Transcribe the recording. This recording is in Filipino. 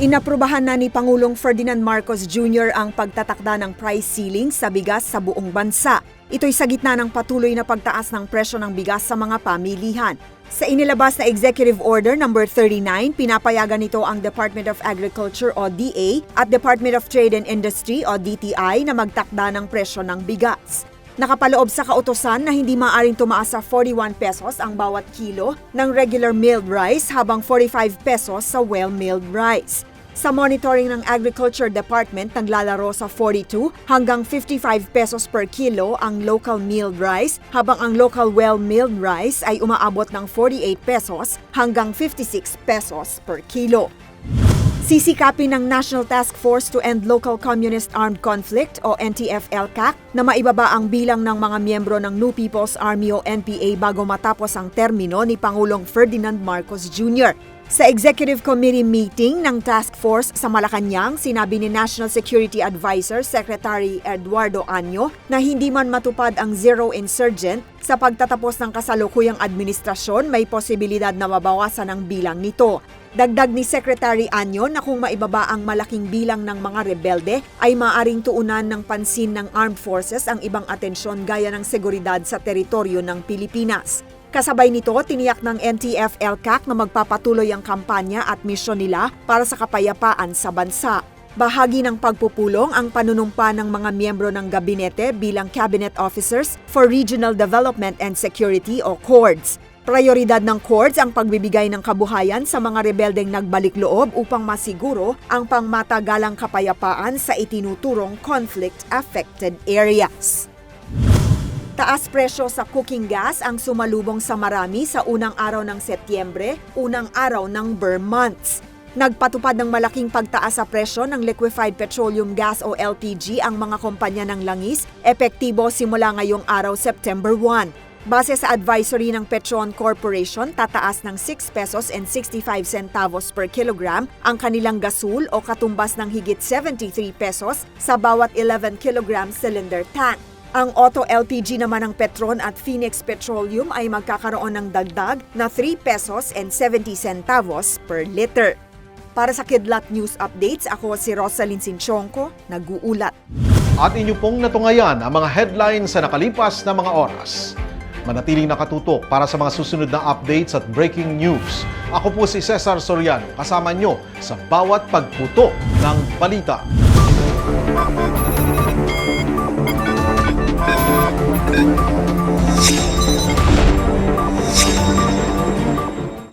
Inaprubahan na ni Pangulong Ferdinand Marcos Jr. ang pagtatakda ng price ceiling sa bigas sa buong bansa. Ito'y sa gitna ng patuloy na pagtaas ng presyo ng bigas sa mga pamilihan. Sa inilabas na Executive Order No. 39, pinapayagan nito ang Department of Agriculture o DA at Department of Trade and Industry o DTI na magtakda ng presyo ng bigas. Nakapaloob sa kautosan na hindi maaaring tumaas sa 41 pesos ang bawat kilo ng regular milled rice habang 45 pesos sa well-milled rice. Sa monitoring ng Agriculture Department, naglalaro sa 42 hanggang 55 pesos per kilo ang local milled rice habang ang local well-milled rice ay umaabot ng 48 pesos hanggang 56 pesos per kilo. Sisikapin ng National Task Force to End Local Communist Armed Conflict o NTF-LCAC na maibaba ang bilang ng mga miyembro ng New People's Army o NPA bago matapos ang termino ni Pangulong Ferdinand Marcos Jr. Sa Executive Committee meeting ng Task Force sa Malacanang, sinabi ni National Security Advisor Secretary Eduardo Anyo na hindi man matupad ang zero insurgent sa pagtatapos ng kasalukuyang administrasyon, may posibilidad na mabawasan ang bilang nito. Dagdag ni Secretary Anyo na kung maibaba ang malaking bilang ng mga rebelde ay maaring tuunan ng pansin ng armed forces ang ibang atensyon gaya ng seguridad sa teritoryo ng Pilipinas. Kasabay nito, tiniyak ng NTF-LCAC na magpapatuloy ang kampanya at misyon nila para sa kapayapaan sa bansa. Bahagi ng pagpupulong ang panunumpa ng mga miyembro ng gabinete bilang Cabinet Officers for Regional Development and Security o CORDS. Prioridad ng CORDS ang pagbibigay ng kabuhayan sa mga rebeldeng nagbalik loob upang masiguro ang pangmatagalang kapayapaan sa itinuturong conflict-affected areas. Taas presyo sa cooking gas ang sumalubong sa marami sa unang araw ng Setyembre, unang araw ng Burr months. Nagpatupad ng malaking pagtaas sa presyo ng liquefied petroleum gas o LPG ang mga kumpanya ng langis, epektibo simula ngayong araw September 1. Base sa advisory ng Petron Corporation, tataas ng 6 pesos and 65 centavos per kilogram ang kanilang gasul o katumbas ng higit 73 pesos sa bawat 11 kilogram cylinder tank. Ang Auto LPG naman ng Petron at Phoenix Petroleum ay magkakaroon ng dagdag na 3 pesos and 70 centavos per liter. Para sa Kidlat News Updates, ako si Rosalyn Sinchonko, nag-uulat. At inyo pong natungayan ang mga headlines sa nakalipas na mga oras. Manatiling nakatutok para sa mga susunod na updates at breaking news. Ako po si Cesar Soriano, kasama nyo sa bawat pagputo ng balita.